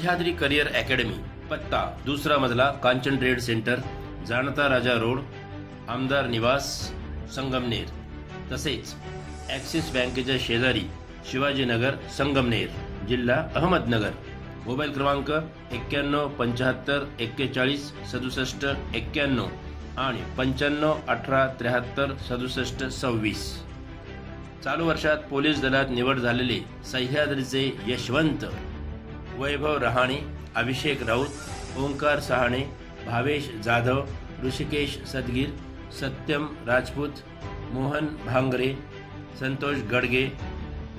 Sahyadri career academy पत्ता दुसरा मजला कांचन ट्रेड सेंटर जाणता राजा रोड आमदार निवास संगमनेर. तसेच ॲक्सिस बँकेच्या शेजारी शिवाजीनगर संगमनेर जिल्हा अहमदनगर. मोबाईल क्रमांक एक्क्याण्णव पंच्याहत्तर एक्केचाळीस सदुसष्ट एक्क्याण्णव आणि पंच्याण्णव अठरा त्र्याहत्तर सदुसष्ट सव्वीस. चालू वर्षात पोलीस दलात निवड झालेले सह्याद्रीचे यशवंत वैभव रहाणे अभिषेक राऊत ओंकार सहाणे भावेश जाधव ऋषिकेश सदगीर सत्यम राजपूत मोहन भांगरे संतोष गडगे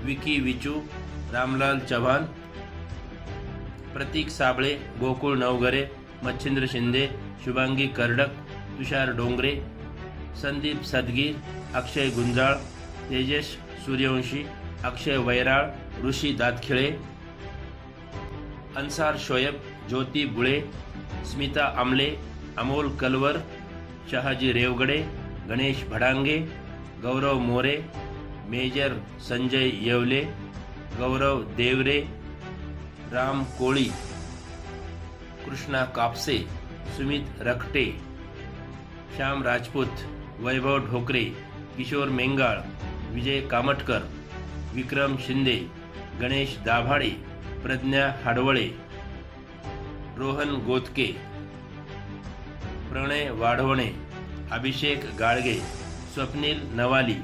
विकी विचू रामलाल चव्हाण प्रतीक साबळे गोकुळ नवगरे मच्छिंद्र शिंदे शुभांगी कर्डक तुषार डोंगरे संदीप सदगीर अक्षय गुंजाळ तेजेश सूर्यवंशी अक्षय वैराळ ऋषी दातखिळे अन्सार शोएब ज्योती बुळे स्मिता आमले अमोल कलवर शहाजी रेवगडे गणेश भडांगे गौरव मोरे मेजर संजय येवले गौरव देवरे राम कोळी कृष्णा कापसे सुमित रखटे श्याम राजपूत वैभव ढोकरे किशोर मेंगाळ विजय कामटकर विक्रम शिंदे गणेश दाभाडे प्रज्ञा हाडवळे रोहन गोतके प्रणय वाढवणे अभिषेक गाळगे स्वप्नील नवाली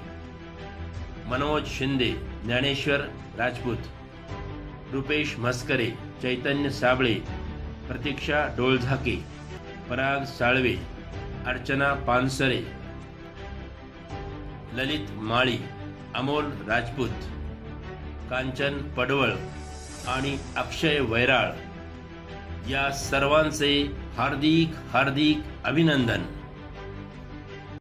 मनोज शिंदे ज्ञानेश्वर राजपूत रुपेश म्हस्करे चैतन्य साबळे प्रतीक्षा डोळझाके पराग साळवे अर्चना पानसरे ललित माळी अमोल राजपूत कांचन पडवळ आणि अक्षय वैराळ. या सर्वांचे हार्दिक हार्दिक अभिनंदन.